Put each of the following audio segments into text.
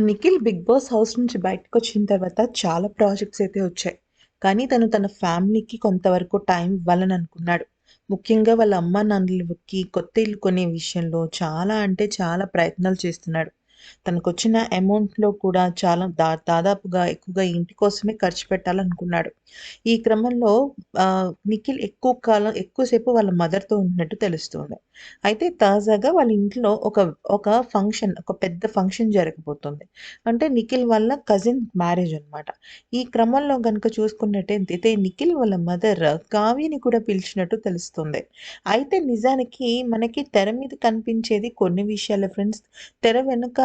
Nikhil 'big boss' house నుంచి బయటకొచ్చిన తర్వాత చాలా ప్రాజెక్ట్స్ అయితే వచ్చాయి. కానీ తను తన ఫ్యామిలీకి కొంతవరకు టైం ఇవ్వాలని అనుకున్నాడు. ముఖ్యంగా వాళ్ళ అమ్మ నాన్నలకి కొత్త ఇల్లు కొనే విషయంలో చాలా అంటే చాలా ప్రయత్నాలు చేస్తున్నాడు. తనకొచ్చిన అమౌంట్‌లో కూడా చాలా దా దాదాపుగా ఎక్కువగా ఇంటి కోసమే ఖర్చు పెట్టాలనుకున్నాడు. ఈ క్రమంలో నిఖిల్ ఎక్కువ కాలం ఎక్కువ సేపు వాళ్ళ మదర్‌తో ఉన్నట్టు తెలుస్తుంది అయితే తాజాగా వాళ్ళ ఇంట్లో ఒక ఒక ఫంక్షన్ ఒక పెద్ద ఫంక్షన్ జరగబోతుంది. అంటే నిఖిల్ వాళ్ళ కజిన్ మ్యారేజ్ అనమాట. ఈ క్రమంలో గనుక చూసుకున్నట్టయితే నిఖిల్ వాళ్ళ మదర్ కావ్యని కూడా పిలిచినట్టు తెలుస్తుంది. అయితే నిజానికి మనకి తెర మీద కనిపించేది కొన్ని విషయాలు ఫ్రెండ్స్. తెర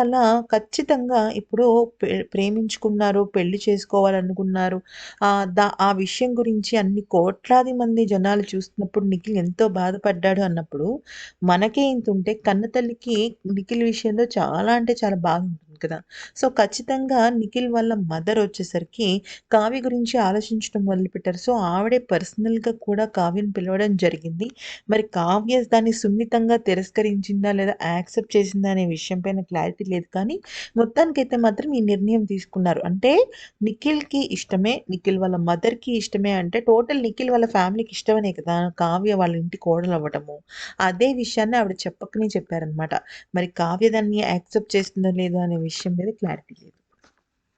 వల్ల ఖచ్చితంగా ఇప్పుడు ప్రేమించుకున్నారు, పెళ్ళి చేసుకోవాలనుకున్నారు. దా ఆ విషయం గురించి అన్ని కోట్లాది మంది జనాలు చూస్తున్నప్పుడు నిఖిల్ ఎంతో బాధపడ్డాడు అన్నప్పుడు, మనకే ఇంతుంటే కన్నతల్లికి నిఖిల్ విషయంలో చాలా అంటే చాలా బాగుంటుంది కదా! సో, ఖచ్చితంగా నిఖిల్ వాళ్ళ మదర్ వచ్చేసరికి కావ్య గురించి ఆలోచించడం మొదలుపెట్టారు. సో, ఆవిడే పర్సనల్‌గా కూడా కావ్యను పిలవడం జరిగింది. మరి కావ్య దాన్ని సున్నితంగా తిరస్కరించిందా? లేదా యాక్సెప్ట్ చేసిందా? అనే విషయం పైన క్లారిటీ లేదు కానీ, మొత్తానికైతే మాత్రం ఈ నిర్ణయం తీసుకున్నారు. అంటే నిఖిల్‌కి ఇష్టమే, నిఖిల్ వాళ్ళ మదర్‌కి ఇష్టమే అంటే టోటల్ నిఖిల్ వాళ్ళ ఫ్యామిలీకి ఇష్టమనే కదా! కావ్య వాళ్ళ ఇంటి కోడలు అవ్వటము అదే విషయాన్ని ఆవిడ చెప్పకనే చెప్పారనమాట. మరి కావ్య దాన్ని యాక్సెప్ట్ చేస్తుందో లేదో అనే విషయం మీద క్లారిటీ లేదు.